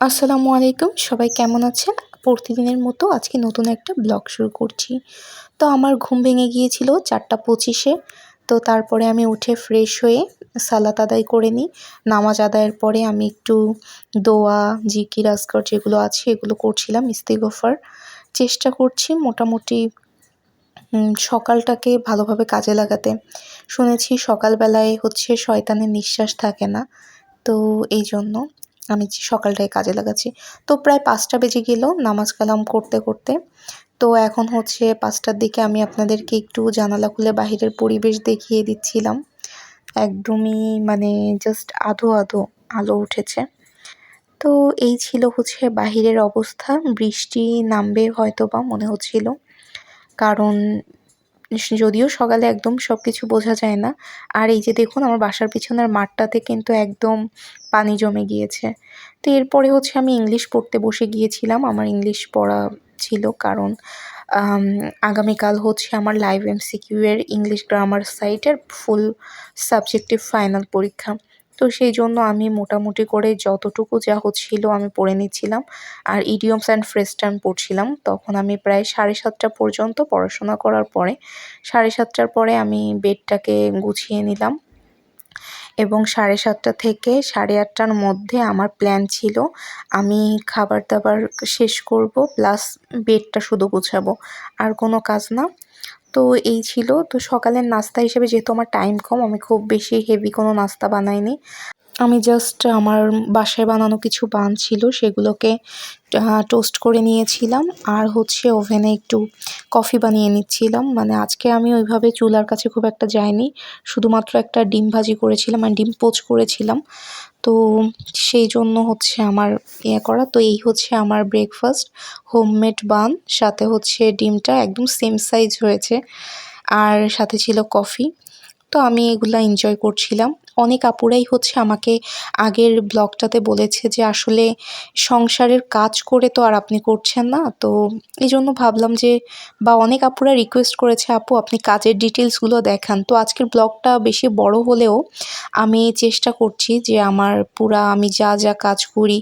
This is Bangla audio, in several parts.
আসসালামু আলাইকুম, সবাই কেমন আছেন? প্রতিদিনের মতো আজকে নতুন একটা ব্লগ শুরু করছি। তো আমার ঘুম ভেঙে গিয়েছিল চারটা পঁচিশে। তো তারপরে আমি উঠে ফ্রেশ হয়ে সালাত আদায় করে নিই। নামাজ আদায়ের পরে আমি একটু দোয়া, জিকির, আজকর যেগুলো আছে এগুলো করছিলাম, ইস্তিগফার চেষ্টা করছি মোটামুটি সকালটাকে ভালোভাবে কাজে লাগাতে। শুনেছি সকালবেলায় হচ্ছে শয়তানের নিঃশ্বাস থাকে না। তো এই জন্য আমি সকালটায় কাজে লাগাচ্ছি। তো প্রায় পাঁচটা বেজে গেল নামাজ কালাম করতে করতে। তো এখন হচ্ছে পাঁচটার দিকে আমি আপনাদেরকে একটু জানালা খুলে বাহিরের পরিবেশ দেখিয়ে দিচ্ছিলাম। একদমই মানে জাস্ট আধো আধো আলো উঠেছে। তো এই ছিল হচ্ছে বাহিরের অবস্থা। বৃষ্টি নামবে হয়তো বা মনে হচ্ছিল। কারণ যদিও সকালে একদম সব কিছু বোঝা যায় না। আর এই যে দেখুন আমার বাসার পিছনের মাঠটাতে কিন্তু একদম পানি জমে গিয়েছে। তো এরপরে হচ্ছে আমি ইংলিশ পড়তে বসে গিয়েছিলাম। আমার ইংলিশ পড়া ছিল কারণ আগামীকাল হচ্ছে আমার লাইভ এমসিকিউ এর ইংলিশ গ্রামার সাইটের ফুল সাবজেক্টিভ ফাইনাল পরীক্ষা। তো সেই জন্য আমি মোটামুটি করে যতটুকু যা হচ্ছিল আমি পড়ে নিচ্ছিলাম। আর ইডিয়মস অ্যান্ড ফ্রেস টার্ম পড়ছিলাম। তখন আমি প্রায় সাড়ে সাতটা পর্যন্ত পড়াশোনা করার পরে, সাড়ে সাতটার পরে আমি বেডটাকে গুছিয়ে নিলাম। এবং সাড়ে সাতটা থেকে সাড়ে আটটার মধ্যে আমার প্ল্যান ছিল, আমি খাবার দাবার শেষ করব প্লাস বেডটা শুধু গুছাবো। আর কোনো কাজ না। তো এই ছিল। তো সকালের নাস্তা হিসেবে যেহেতু আমার টাইম কম, আমি খুব বেশি হেভি কোনো নাস্তা বানাইনি। আমি জাস্ট আমার বাসায় বানানো কিছু বান ছিল, সেগুলোকে টোস্ট করে নিয়েছিলাম। আর হচ্ছে ওভেনে একটু কফি বানিয়ে নিচ্ছিলাম। মানে আজকে আমি ওইভাবে চুলার কাছে খুব একটা যাইনি। শুধুমাত্র একটা ডিম ভাজি করেছিলাম আর ডিম পোচ করেছিলাম। তো সেই জন্য হচ্ছে আমার ইয়ে করা। তো এই হচ্ছে আমার ব্রেকফাস্ট হোমমেড বান সাথে হচ্ছে ডিমটা একদম সেম সাইজ হয়েছে। আর সাথে ছিল কফি তো আমি এগুলা এনজয় করছিলাম। অনেক আপুরাই হচ্ছে আমাকে আগের ব্লগটাতে বলেছে যে আসলে সংসারের কাজ করে তো আর আপনি করছেন না। তো এই জন্য ভাবলাম যে, বা অনেক আপুরা রিকোয়েস্ট করেছে, আপু, আপনি কাজের ডিটেলসগুলো দেখান। তো আজকের ব্লগটা বেশি বড় হলেও আমি চেষ্টা করছি যে আমার পুরা আমি যা যা কাজ করি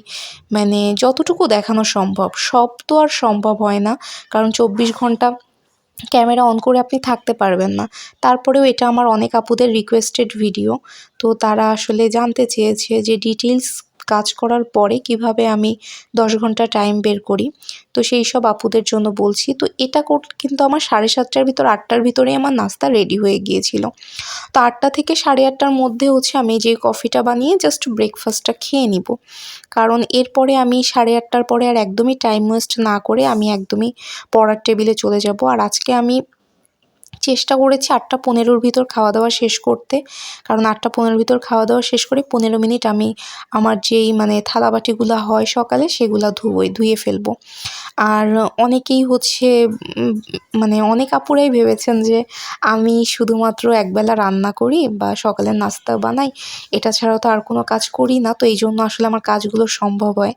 মানে যতটুকু দেখানো সম্ভব, সব তো আর সম্ভব হয় না। কারণ চব্বিশ ঘণ্টা ক্যামেরা অন করে আপনি থাকতে পারবেন না। তারপরেও এটা আমার অনেক আপুদের রিকোয়েস্টেড ভিডিও তো তারা আসলে জানতে চেয়েছে যে ডিটেলস কাজ করার পরে কীভাবে আমি দশ ঘণ্টা টাইম বের করি, তো সেই সব আপুদের জন্য বলছি। তো এটা কিন্তু আমার সাড়ে সাতটার ভিতর, আটটার ভিতরে আমার নাস্তা রেডি হয়ে গিয়েছিল। তো আটটা থেকে সাড়ে আটটার মধ্যে হচ্ছে আমি যে কফিটা বানিয়ে জাস্ট ব্রেকফাস্টটা খেয়ে নিব। কারণ এরপরে আমি সাড়ে আটটার পরে আর একদমই টাইম ওয়েস্ট না করে আমি একদমই পড়ার টেবিলে চলে যাব। আর আজকে আমি চেষ্টা করেছি আটটা পনেরোর ভিতর খাওয়া দাওয়া শেষ করতে। কারণ আটটা পনেরোর ভিতর খাওয়া দাওয়া শেষ করে পনেরো মিনিট আমি আমার যেই মানে থালাবাটিগুলো হয় সকালে সেগুলো ধুবোই ধুয়ে ফেলব। আর অনেকেই হচ্ছে মানে অনেক আপুরাই ভেবেছেন যে আমি শুধুমাত্র একবেলা রান্না করি বা সকালের নাস্তা বানাই, এটা ছাড়াও তো আর কোনো কাজ করি না, তো এই জন্য আসলে আমার কাজগুলো সম্ভব হয়।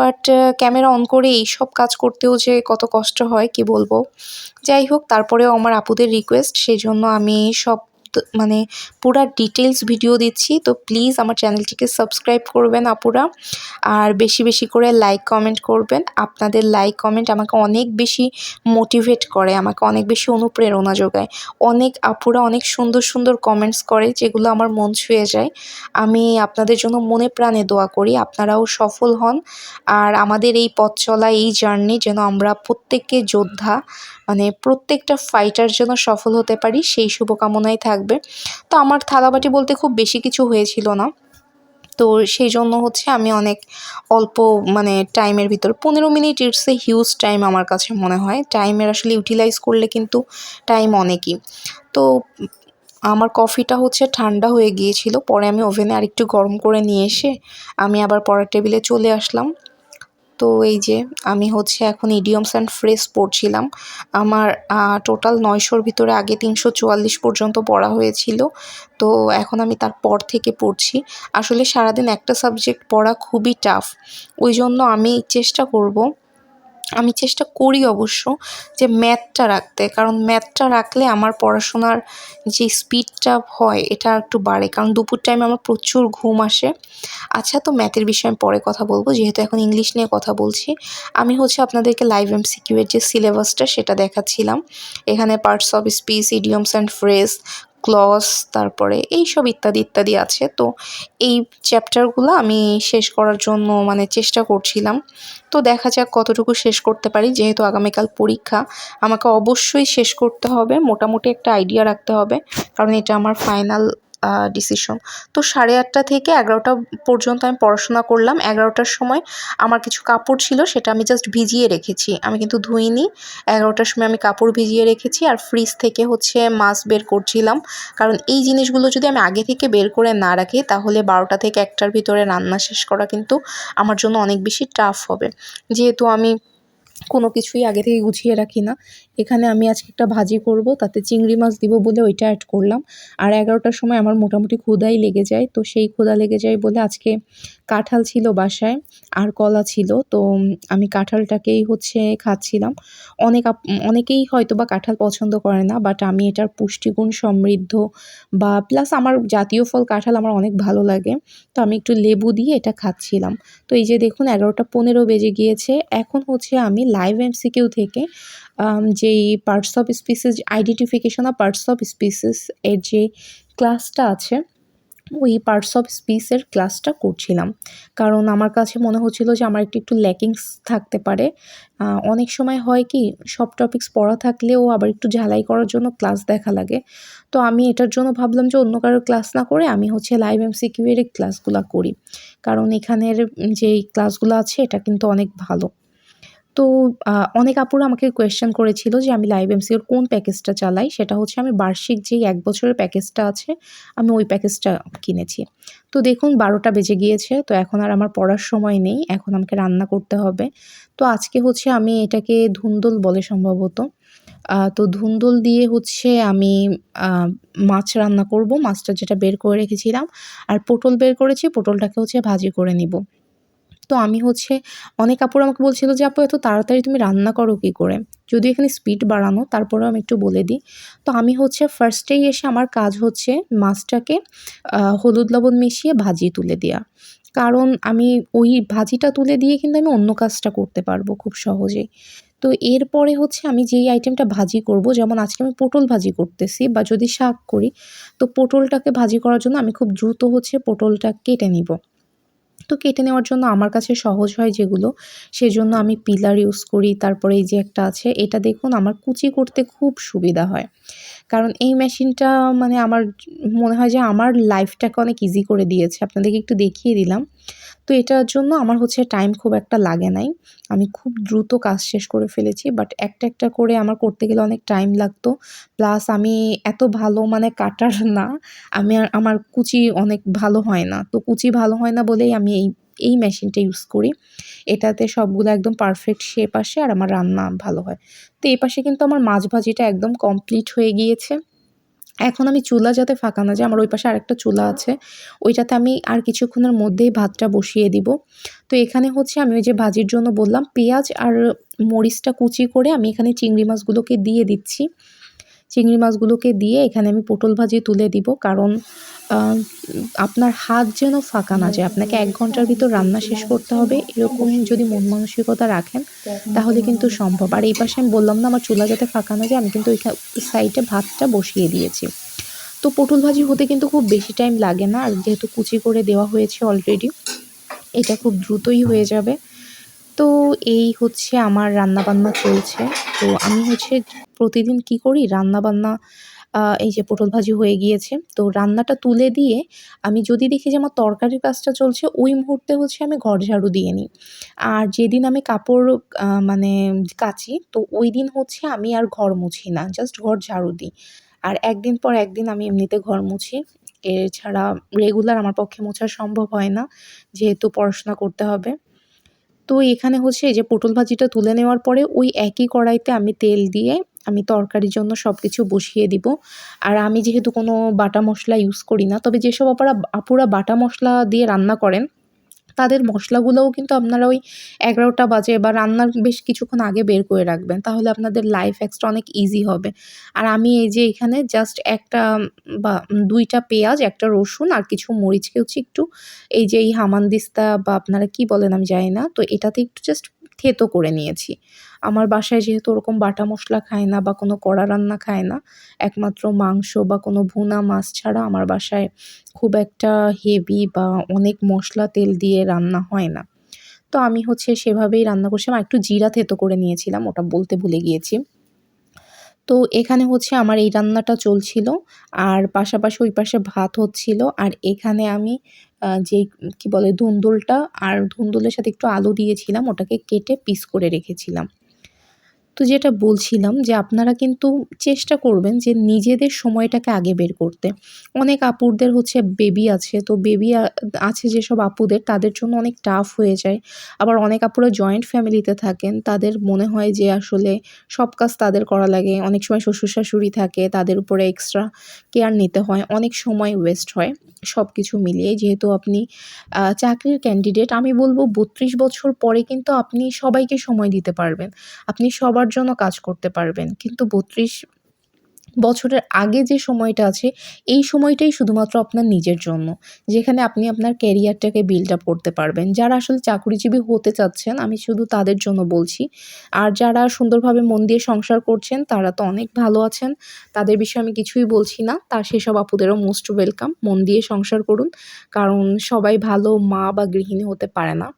বাট ক্যামেরা অন করে এই সব কাজ করতেও যে কত কষ্ট হয়, কি বলব? যাই হোক তারপরেও আমার আপুদের রিকোয়েস্ট সেই জন্য আমি সব মানে পুরা ডিটেলস ভিডিও দিচ্ছি, তো প্লিজ আমার চ্যানেলটিকে সাবস্ক্রাইব করবেন আপুরা। আর বেশি বেশি করে লাইক কমেন্ট করবেন। আপনাদের লাইক কমেন্ট আমাকে অনেক বেশি মোটিভেট করে, আমাকে অনেক বেশি অনুপ্রেরণা যোগায়। অনেক আপুরা অনেক সুন্দর সুন্দর কমেন্টস করে যেগুলো আমার মন ছুঁয়ে যায়। আমি আপনাদের জন্য মনে প্রাণে দোয়া করি, আপনারাও সফল হন। আর আমাদের এই পথ চলা, এই জার্নি যেন আমরা প্রত্যেককে যোদ্ধা মানে প্রত্যেকটা ফাইটার যেন সফল হতে পারি, সেই শুভকামনাই থাকবে। তো আমার থালাবাটি বলতে খুব বেশি কিছু হয়েছিল না। তো সেই জন্য হচ্ছে আমি অনেক অল্প মানে টাইমের ভিতর, পনেরো minute it's a huge time আমার কাছে মনে হয়। টাইমের আসলে ইউটিলাইজ করলে কিন্তু টাইম অনেকই। তো আমার কফিটা হচ্ছে ঠান্ডা হয়ে গিয়েছিল, পরে আমি ওভেনে আরেকটু গরম করে নিয়ে এসে আমি আবার পরের টেবিলে চলে আসলাম। তো এই যে আমি হচ্ছে এখন ইডিয়মস অ্যান্ড ফ্রেস পড়ছিলাম। আমার টোটাল নয়শোর ভিতরে আগে তিনশো চুয়াল্লিশ পর্যন্ত পড়া হয়েছিল। তো এখন আমি তারপর থেকে পড়ছি। আসলে সারাদিন একটা সাবজেক্ট পড়া খুবই টাফ ওই জন্য আমি চেষ্টা করব আমি চেষ্টা করি অবশ্য যে ম্যাথটা রাখতে, কারণ ম্যাথটা রাখলে আমার পড়াশোনার যে স্পিডটা হয় এটা একটু বাড়ে। কারণ দুপুর টাইমে আমার প্রচুর ঘুম আসে। আচ্ছা তো ম্যাথের বিষয়ে আমি পরে কথা বলব, যেহেতু এখন ইংলিশ নিয়ে কথা বলছি। আমি হচ্ছে আপনাদেরকে লাইভ এমসিকিউ এর যে সিলেবাসটা সেটা দেখাচ্ছিলাম। এখানে parts of speech idioms and phrase clause তারপরে এই সব ইত্যাদি ইত্যাদি আছে। তো এই চ্যাপ্টারগুলো আমি শেষ করার জন্য মানে চেষ্টা করছিলাম। তো দেখা যাক কতটুকু শেষ করতে পারি, যেহেতু আগামীকাল পরীক্ষা। আমাকে অবশ্যই শেষ করতে হবে, মোটামুটি একটা আইডিয়া রাখতে হবে। কারণ এটা আমার ফাইনাল ডিসিশন তো সাড়ে আটটা থেকে এগারোটা পর্যন্ত আমি পড়াশোনা করলাম। এগারোটার সময় আমার কিছু কাপড় ছিল, সেটা আমি জাস্ট ভিজিয়ে রেখেছি। আমি কিন্তু ধুইনি। এগারোটার সময় আমি কাপড় ভিজিয়ে রেখেছি আর ফ্রিজ থেকে হচ্ছে মাছ বের করছিলাম। কারণ এই জিনিসগুলো যদি আমি আগে থেকে বের করে না রাখি, তাহলে বারোটা থেকে একটার ভিতরে রান্না শেষ করা কিন্তু আমার জন্য অনেক বেশি টাফ হবে। যেহেতু আমি কোনো কিছুই আগে থেকে গুছিয়ে রাখি না এখানে আমি আজকে একটা ভাজি করব, তাতে চিংড়ি মাছ দিব বলে ওইটা অ্যাড করলাম। আর এগারোটার সময় আমার মোটামুটি ক্ষুদাই লেগে যায়, তো সেই ক্ষুদা লেগে যায় বলে আজকে কাঁঠাল ছিল বাসায় আর কলা ছিল, তো আমি কাঁঠালটাকেই হচ্ছে খাচ্ছিলাম। অনেক অনেকেই হয়তো বা কাঁঠাল পছন্দ করে না বাট আমি এটার পুষ্টিগুণ, সমৃদ্ধ বা প্লাস আমার জাতীয় ফল কাঁঠাল আমার অনেক ভালো লাগে, তো আমি একটু লেবু দিয়ে এটা খাচ্ছিলাম। তো এই যে দেখুন, এগারোটা পনেরো বেজে গিয়েছে, এখন হচ্ছে আমি লাইভ এমসিকিউ থেকে যেই parts of species identification of parts of species এর যে ক্লাসটা আছে, ওই পার্টস অফ স্পিচের ক্লাসটা করছিলাম। কারণ আমার কাছে মনে হচ্ছিল যে আমার একটু একটু ল্যাকিংস থাকতে পারে। অনেক সময় হয় কি, সব টপিকস পড়া থাকলেও আবার একটু ঝালাই করার জন্য ক্লাস দেখা লাগে। তো আমি এটার জন্য ভাবলাম যে অন্য কারোর ক্লাস না করে আমি হচ্ছে লাইভ এমসিকিউ এর ক্লাসগুলো করি। কারণ এখানের যেই ক্লাসগুলো আছে, এটা কিন্তু অনেক ভালো। তো অনেক আপুরা আমাকে কোয়েশ্চেন করেছিল যে আমি লাইভ এমসিওর কোন প্যাকেজটা চালাই? সেটা হচ্ছে আমি বার্ষিক যেই এক বছরের প্যাকেজটা আছে, আমি ওই প্যাকেজটা কিনেছি। তো দেখুন, বারোটা বেজে গিয়েছে, তো এখন আর আমার পড়ার সময় নেই, এখন আমাকে রান্না করতে হবে। তো আজকে হচ্ছে আমি এটাকে ধুন্দল বলে সম্ভবত। তো ধুন্দল দিয়ে হচ্ছে আমি মাছ রান্না করব, মাছটা যেটা বের করে রেখেছিলাম, আর পটল বের করেছি, পটলটাকে হচ্ছে ভাজি করে নিব। তো আমি হচ্ছে, অনেক আপুর আমাকে বলছিল যে, আপু, এত তাড়াতাড়ি তুমি রান্না করো কী করে? যদি এখানে স্পিড বাড়ানো, তারপরেও আমি একটু বলে দিই। তো আমি হচ্ছে ফার্স্টেই এসে আমার কাজ হচ্ছে মাছটাকে হলুদ লবণ মিশিয়ে ভাজি তুলে দেওয়া কারণ আমি ওই ভাজিটা তুলে দিয়ে কিন্তু আমি অন্য কাজটা করতে পারব খুব সহজেই। তো এরপরে হচ্ছে আমি যেই আইটেমটা ভাজি করব, যেমন আজকে আমি পটল ভাজি করতেছি বা যদি শাক করি, তো পটলটাকে ভাজি করার জন্য আমি খুব দ্রুত হচ্ছে পটলটা কেটে নিব। তো কেটে নেওয়ার জন্য আমার কাছে সহজ হয় যেগুলো, সেজন্য আমি পিলার ইউজ করি। তারপরে এই যে একটা আছে, এটা দেখুন আমার কুচি করতে খুব সুবিধা হয়। কারণ এই মেশিনটা মানে আমার মনে হয় যে আমার লাইফটাকে অনেক ইজি করে দিয়েছে। আপনাদেরকে একটু দেখিয়ে দিলাম। তো এটার জন্য আমার হচ্ছে টাইম খুব একটা লাগে নাই। আমি খুব দ্রুত কাজ শেষ করে ফেলেছি বাট একটা একটা করে আমার করতে গেলে অনেক টাইম লাগতো। প্লাস আমি এত ভালো মানে কাটার না। আমি আমার কুচি অনেক ভালো হয় না। তো কুচি ভালো হয় না বলেই আমি এই এই মেশিনটা ইউজ করি। এটাতে সবগুলো একদম পারফেক্ট শেপ আসে আর আমার রান্না ভালো হয়। তো এই পাশে কিন্তু আমার মাছ ভাজিটা একদম কমপ্লিট হয়ে গিয়েছে। এখন আমি চুলা যাতে ফাঁকা না যায়, আমার ওই পাশে আরেকটা চুলা আছে। ওইটাতে আমি আর কিছুক্ষণের মধ্যেই ভাতটা বসিয়ে দিব। তো এখানে হচ্ছে আমি ওই যে ভাজির জন্য বললাম, পেঁয়াজ আর মরিচটা কুচি করে আমি এখানে চিংড়ি মাছগুলোকে দিয়ে দিচ্ছি। চিংড়ি মাছগুলোকে দিয়ে এখানে আমি পটল ভাজি তুলে দিব। কারণ আপনার হাত যেন ফাঁকা না যায়, আপনাকে এক ঘণ্টার ভিতর রান্না শেষ করতে হবে, এরকম যদি মন মানসিকতা রাখেন, তাহলে কিন্তু সম্ভব। আর এই পাশে আমি বললাম না, আমার চুলা যাতে ফাঁকা না যায়, আমি কিন্তু ওই সাইডে ভাতটা বসিয়ে দিয়েছি। তো পটল ভাজি হতে কিন্তু খুব বেশি টাইম লাগে না, আর যেহেতু কুচি করে দেওয়া হয়েছে অলরেডি, এটা খুব দ্রুতই হয়ে যাবে। তো এই হচ্ছে আমার রান্নাবান্না চলছে। তো আমি হচ্ছে প্রতিদিন কি করি? রান্নাবান্না এই যে পটল ভাজি হয়ে গিয়েছে। তো রান্নাটা তুলে দিয়ে আমি যদি দেখি যে আমার তরকারির কাজটা চলছে, ওই মুহূর্তে হচ্ছে আমি ঘর ঝাড়ু দিয়ে নিই। আর যেদিন আমি কাপড় মানে কাচি, তো ওই দিন হচ্ছে আমি আর ঘর মুছি না জাস্ট ঘর ঝাড়ু দিই। আর একদিন পর একদিন আমি এমনিতে ঘর মুছি। এছাড়া রেগুলার আমার পক্ষে মোছা সম্ভব হয় না, যেহেতু পড়াশোনা করতে হবে। তো এখানে হচ্ছে এই যে পটল ভাজিটা তুলে নেওয়ার পরে ওই একই কড়াইতে আমি তেল দিয়ে আমি তরকারির জন্য সব কিছু বসিয়ে দিব। আর আমি যেহেতু কোনো বাটা মশলা ইউজ করি না, তবে যেসব আপারা আপুরা বাটা মশলা দিয়ে রান্না করেন তাদের মশলাগুলোও কিন্তু আপনারা ওই এগারোটা বাজে বা রান্নার বেশ কিছুক্ষণ আগে বের করে রাখবেন, তাহলে আপনাদের লাইফ এক্সট্রা অনেক ইজি হবে। আর আমি এই যে এখানে জাস্ট একটা বা দুইটা পেঁয়াজ, একটা রসুন আর কিছু মরিচকে হচ্ছে একটু, এই যে এই হামানদিস্তা বা আপনারা কি বলেন আমি জানি না, তো এটাতে একটু জাস্ট থেতো করে নিয়েছি। আমার বাসায় যেহেতু ওরকম বাটা মশলা খায় না বা কোনো কড়া রান্না খায় না, একমাত্র মাংস বা কোনো ভুনা মাছ ছাড়া আমার বাসায় খুব একটা হেভি বা অনেক মশলা তেল দিয়ে রান্না হয় না। তো আমি হচ্ছে সেভাবেই রান্না করছিলাম একটু জিরা থেতো করে নিয়েছিলাম, ওটা বলতে ভুলে গিয়েছি। তো এখানে হচ্ছে আমার এই রান্নাটা চলছিল, আর পাশাপাশি ওই পাশে ভাত হচ্ছিল, আর এখানে আমি যে কি বলে, ধুন্দুলটা, আর ধুন্দুলের সাথে একটু আলু দিয়েছিলাম, ওটাকে কেটে পিস করে রেখেছিলাম। তো যেটা বলছিলাম যে আপনারা কিন্তু চেষ্টা করবেন যে নিজেদের সময়টাকে আগে বের করতে। অনেক আপুরদের হচ্ছে বেবি আছে, তো বেবি আছে যেসব আপুদের তাদের জন্য অনেক টাফ হয়ে যায়। আবার অনেক আপুরা জয়েন্ট ফ্যামিলিতে থাকেন, তাদের মনে হয় যে আসলে সব কাজ তাদের করা লাগে। অনেক সময় শ্বশুর শাশুড়ি থাকে, তাদের উপরে এক্সট্রা কেয়ার নিতে হয়। অনেক সময় ওয়েস্ট হয় সব কিছু মিলিয়ে। যেহেতু আপনি চাকরির ক্যান্ডিডেট আমি বলব বত্রিশ বছর পরে কিন্তু আপনি সবাইকে সময় দিতে পারবেন। আপনি সবার জন্য কাজ করতে পারবেন। কিন্তু বত্রিশ বছরের আগে যে সময়টা আছে, এই সময়টাই শুধুমাত্র আপনার নিজের জন্য, যেখানে আপনি আপনার ক্যারিয়ারটাকে বিল্ড আপ করতে পারবেন। যারা আসলে চাকুরিজীবী হতে চাচ্ছেন, আমি শুধু তাদের জন্য বলছি। আর যারা সুন্দরভাবে মন দিয়ে সংসার করছেন, তারা তো অনেক ভালো আছেন। তাদের বিষয়ে আমি কিছুই বলছি না। তার সেসব আপুদেরও মোস্ট ওয়েলকাম মন দিয়ে সংসার করুন। কারণ সবাই ভালো মা বা গৃহিণী হতে পারে না।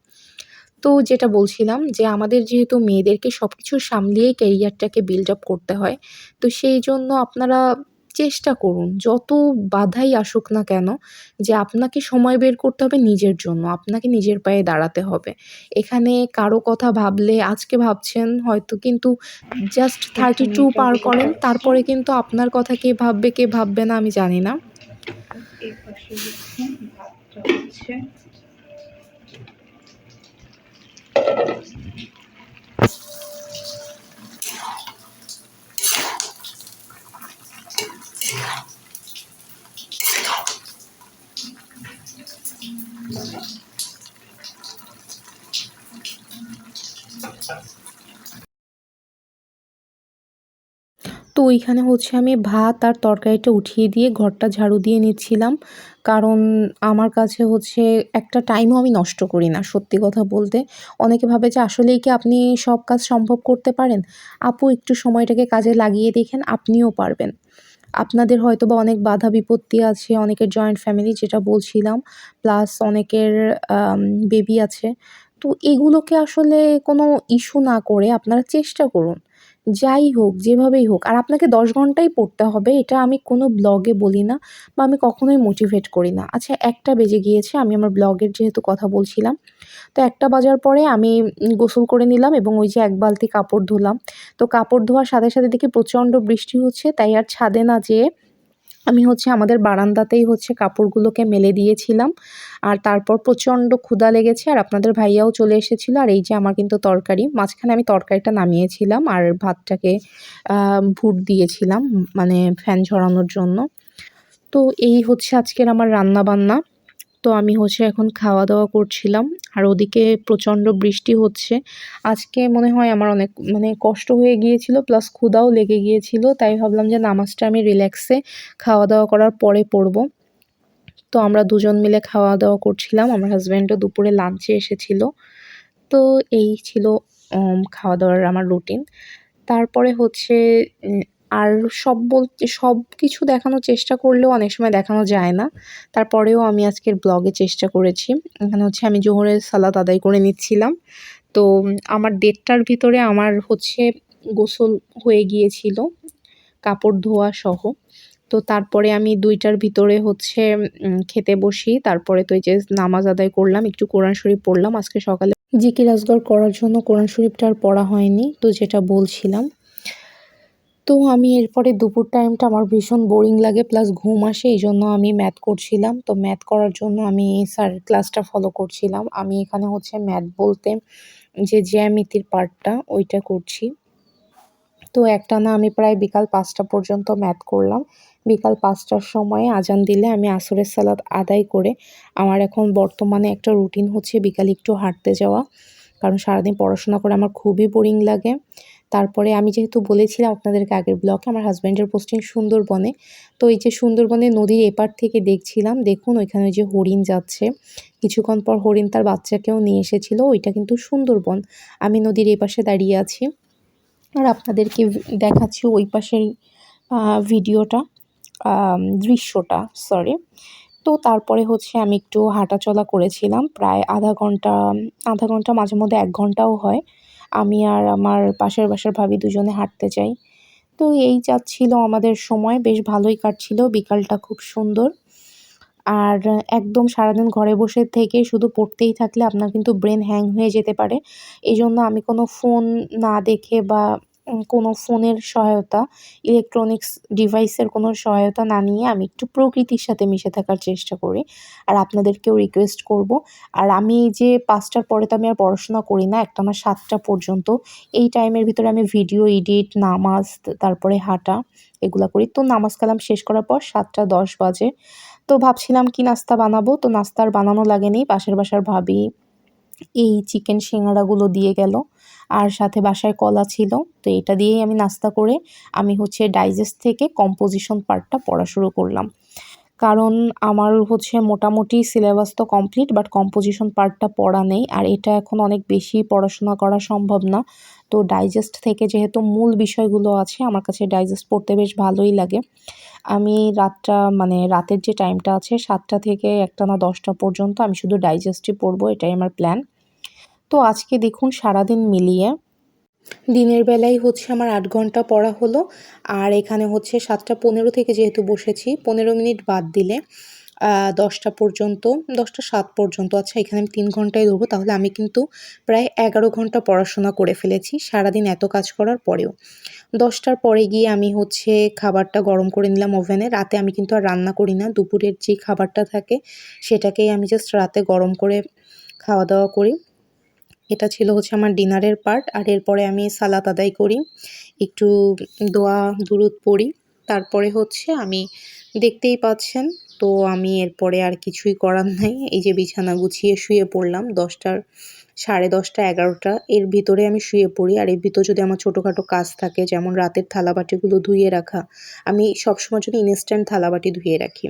তো যেটা বলছিলাম যে আমাদের যেহেতু মেয়েদেরকে সব কিছু সামলিয়েই ক্যারিয়ারটাকে বিল্ড আপ করতে হয় তো সেই জন্য আপনারা চেষ্টা করুন যত বাধাই আসুক না কেন যে আপনাকে সময় বের করতে হবে নিজের জন্য আপনাকে নিজের পায়ে দাঁড়াতে হবে। এখানে কারও কথা ভাবলে আজকে ভাবছেন হয়তো কিন্তু জাস্ট থার্টি টু পার করেন তারপরে কিন্তু আপনার কথা কে ভাববে কে ভাববে না আমি জানি না। হচ্ছে তো ওইখানে হচ্ছে আমি ভাত আর তরকারিটা উঠিয়ে দিয়ে ঘরটা ঝাড়ু দিয়ে নিচ্ছিলাম। কারণ আমার কাছে হচ্ছে একটা টাইমও আমি নষ্ট করি না, সত্যি কথা বলতে। অনেকে ভাবে যে আসলেই কি আপনি সব কাজ সম্ভব করতে পারেন? আপু, একটু সময়টাকে কাজে লাগিয়ে দেখেন, আপনিও পারবেন। আপনাদের হয়তো বা অনেক বাধা বিপত্তি আছে, অনেকের জয়েন্ট ফ্যামিলি যেটা বলছিলাম প্লাস অনেকের বেবি আছে। তো এগুলোকে আসলে কোনো ইস্যু না করে আপনারা চেষ্টা করুন। যাই হোক, যেভাবেই হোক, আর আপনাকে দশ ঘন্টাই পড়তে হবে, এটা আমি কোনো ব্লগে বলি না বা আমি কখনোই মোটিভেট করি না। আচ্ছা একটা বেজে গিয়েছে, আমি আমার ব্লগের যেহেতু কথা বলছিলাম, তো একটা বাজার পরে আমি গোসল করে নিলাম এবং ওই যে এক বালতি কাপড় ধুলাম। তো কাপড় ধোয়ার সাথে সাথে দেখি প্রচণ্ড বৃষ্টি হচ্ছে, তাই আর ছাদে না যেয়ে আমি হচ্ছে আমাদের বারান্দাতেই হচ্ছে কাপড়গুলোকে মেলে দিয়েছিলাম। আর তারপর প্রচণ্ড ক্ষুধা লেগেছে আর আপনাদের ভাইয়াও চলে এসেছিল। আর এই যে আমার কিন্তু তরকারি, মাঝখানে আমি তরকারিটা নামিয়েছিলাম আর ভাতটাকে ভুট দিয়েছিলাম মানে ফ্যান ঝরানোর জন্য। তো এই হচ্ছে আজকের আমার রান্না বান্না তো আমি হচ্ছে এখন খাওয়া দাওয়া করছিলাম। আর ওদিকে প্রচণ্ড বৃষ্টি হচ্ছে। আজকে মনে হয় আমার অনেক মানে কষ্ট হয়ে গিয়েছিল, প্লাস ক্ষুদাও লেগে গিয়েছিল। তাই ভাবলাম যে নামাজটা আমি রিল্যাক্সে খাওয়া দাওয়া করার পরে পড়ব। তো আমরা দুজন মিলে খাওয়া দাওয়া করছিলাম। আমার হাজব্যান্ডও দুপুরে লাঞ্চে এসেছিল। তো এই ছিল খাওয়া দাওয়ার আমার রুটিন তারপরে হচ্ছে আর সব বলতে সব কিছু দেখানোর চেষ্টা করলেও অনেক সময় দেখানো যায় না। তারপরেও আমি আজকের ব্লগে চেষ্টা করেছি। এখানে হচ্ছে আমি জোহরের সালাদ আদায় করে নিচ্ছিলাম। তো আমার দেড়টার ভিতরে আমার হচ্ছে গোসল হয়ে গিয়েছিল, কাপড় ধোয়া সহ। তো তারপরে আমি দুইটার ভিতরে হচ্ছে খেতে বসি। তারপরে তো এই যে নামাজ আদায় করলাম, একটু কোরআন শরীফ পড়লাম। আজকে সকালে জিকির আজগর করার জন্য কোরআন শরীফটা আর পড়া হয়নি, তো যেটা বলছিলাম। তো আমি এরপরে দুপুর টাইমটা আমার ভীষণ বোরিং লাগে প্লাস ঘুম আসে এই জন্য আমি ম্যাথ করছিলাম। তো ম্যাথ করার জন্য আমি স্যার ক্লাসটা ফলো করছিলাম। আমি এখানে হচ্ছে ম্যাথ বলতে যে জ্যামিতির পার্টটা ওইটা করছি। তো একটানা আমি প্রায় বিকাল পাঁচটা পর্যন্ত ম্যাথ করলাম। বিকাল পাঁচটার সময় আজান দিলে আমি আসরের সালাদ আদায় করে আমার এখন বর্তমানে একটা রুটিন হচ্ছে বিকালে একটু হাঁটতে যাওয়া। কারণ সারাদিন পড়াশোনা করে আমার খুবই বোরিং লাগে। তারপরে আমি যেহেতু বলেছিলাম আপনাদেরকে আগের ব্লকে আমার হাজব্যান্ডের পোস্টিং সুন্দরবনে। তো এই যে সুন্দরবনে নদীর এপার থেকে দেখছিলাম, দেখুন ওইখানে যে হরিণ যাচ্ছে। কিছুক্ষণ পর হরিণ তার বাচ্চাকেও নিয়ে এসেছিল, ওইটা কিন্তু সুন্দরবন। আমি নদীর এপাশে দাঁড়িয়ে আছি। আর আপনাদেরকে দেখাচ্ছি ওই পাশের ভিডিওটা দৃশ্যটা সরি তো তারপরে হচ্ছে আমি একটু হাঁটাচলা করেছিলাম, প্রায় আধা ঘণ্টা আধা ঘণ্টা মাঝে মধ্যে এক ঘন্টাও হয়। আমি আর আমার পাশের বাসার ভাবি দুজনে হাঁটতে যাই। তো এই যাচ্ছিল আমাদের সময়, বেশ ভালোই কাটছিল, বিকালটা খুব সুন্দর। আর একদম সারাদিন ঘরে বসে থেকে শুধু পড়তেই থাকলে আপনার কিন্তু ব্রেন হ্যাং হয়ে যেতে পারে। এই জন্য আমি কোনো ফোন না দেখে বা কোনো ফোনের সহায়তা ইলেকট্রনিক্স ডিভাইসের কোনো সহায়তা না নিয়ে আমি একটু প্রকৃতির সাথে মিশে থাকার চেষ্টা করি। আর আপনাদেরকেও রিকোয়েস্ট করব। আর আমি যে পাঁচটার পরে তো আমি আর পড়াশোনা করি না, একটা আমার সাতটা পর্যন্ত। এই টাইমের ভিতরে আমি ভিডিও এডিট নামাজ, তারপরে হাঁটা, এগুলো করি। তো নামাজ কালাম শেষ করার পর সাতটা দশ বাজে। তো ভাবছিলাম কি নাস্তা বানাবো? তো নাস্তার বানানো লাগেনি। পাশের বাসার ভাবি এই চিকেন সিঙ্গারাগুলো দিয়ে গেল। আর সাথে বাসায় কলা ছিল, তো এটা দিয়েই আমি নাস্তা করে আমি হচ্ছে ডাইজেস্ট থেকে কম্পোজিশন পার্টটা পড়া শুরু করলাম। কারণ আমার হচ্ছে মোটামুটি সিলেবাস তো কমপ্লিট বাট কম্পোজিশন পার্টটা পড়া নেই, আর এটা এখন অনেক বেশি পড়াশোনা করা সম্ভব না। তো ডাইজেস্ট থেকে যেহেতু মূল বিষয়গুলো আছে, আমার কাছে ডাইজেস্ট পড়তে বেশ ভালোই লাগে। আমি রাতটা মানে রাতের যে টাইমটা আছে, সাতটা থেকে একটা না দশটা পর্যন্ত আমি শুধু ডাইজেস্টই পড়ব, এটাই আমার প্ল্যান তো আজকে দেখুন সারাদিন মিলিয়ে। দিনের বেলায় হচ্ছে আমার আট ঘণ্টা পড়া হলো, আর এখানে হচ্ছে সাতটা পনেরো থেকে যেহেতু বসেছি, পনেরো মিনিট বাদ দিলে দশটা পর্যন্ত, দশটা সাত পর্যন্ত। আচ্ছা এখানে আমি তিন ঘন্টায় ধরবো, তাহলে আমি কিন্তু প্রায় এগারো ঘণ্টা পড়াশোনা করে ফেলেছি, সারাদিন এত কাজ করার পরেও। দশটার পরে গিয়ে আমি হচ্ছে খাবারটা গরম করে নিলাম ওভেনে, রাতে আমি কিন্তু আর রান্না করি না, দুপুরের যে খাবারটা থাকে, সেটাকেই আমি জাস্ট রাতে গরম করে খাওয়া দাওয়া করি। এটা ছিল হচ্ছে আমার ডিনারের পার্ট আর এরপরে আমি সালাত আদায় করি, একটু দোয়া, দুরুদ পড়ি, তারপরে হচ্ছে আমি দেখতেই পাচ্ছেন, তো আমি এরপরে আর কিছুই করার নাই, এই যে বিছানা গুছিয়ে শুয়ে পড়লাম, দশটার, সাড়ে দশটা, এগারোটা, এর ভিতরে আমি শুয়ে পড়ি, আর এর ভিতরে যদি আমার ছোটোখাটো কাজ থাকে, যেমন রাতের থালাবাটিগুলো ধুয়ে রাখা, আমি সবসময় যদি ইনস্ট্যান্ট থালাবাটি ধুয়ে রাখি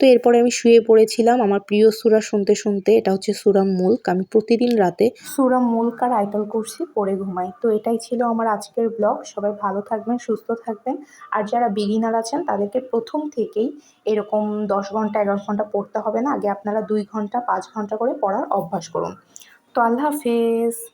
তো এরপরে আমি শুয়ে পড়েছিলাম আমার প্রিয় সুরা শুনতে শুনতে, এটা হচ্ছে সুরাম মুল্ক। আমি প্রতিদিন রাতে সুরাম মুল্ক আর আইতল করছি পড়ে ঘুমাই। তো এটাই ছিল আমার আজকের ব্লগ। সবাই ভালো থাকবেন, সুস্থ থাকবেন। আর যারা বিগিনার আছেন, তাদেরকে প্রথম থেকেই এরকম দশ ঘণ্টা, এগারো ঘণ্টা পড়তে হবে না। আগে আপনারা দুই ঘণ্টা, পাঁচ ঘণ্টা করে পড়ার অভ্যাস করুন। তো আল্লাহ হাফেজ।